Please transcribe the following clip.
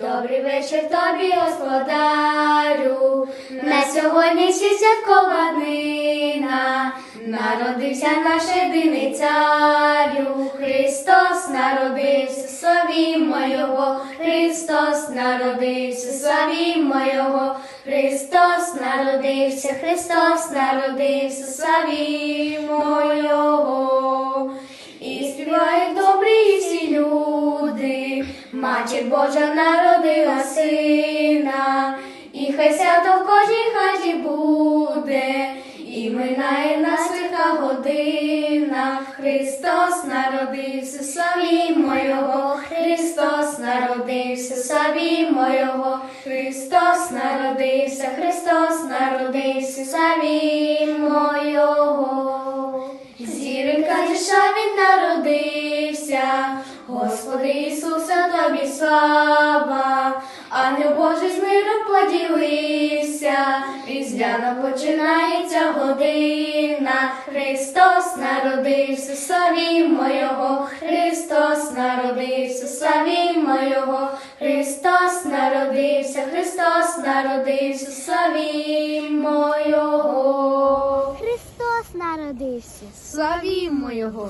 Добрий вечір тобі, господарю. На сьогодні святкова днина. Народився наш єдиний царю. Христос народився, славімо Його. Христос народився, славімо Його. Христос народився, Христос народився, славімо Його. Матір Божа народила сина, і хай свято в кожній хаті буде, і минає нас лиха година. Христос народився, славімо Його, Христос народився, славімо Його, Христос народився, Христос народився, славімо Його. Зіронька діша він народився, Господи Ісусе, тобі слава, Ангел Божий з миром поділився, різдвяно починається година, Христос народився, славімо Його, Христос народився, славімо Його, Христос народився, Христос народився, славімо Його. Христос народився. Славімо Його!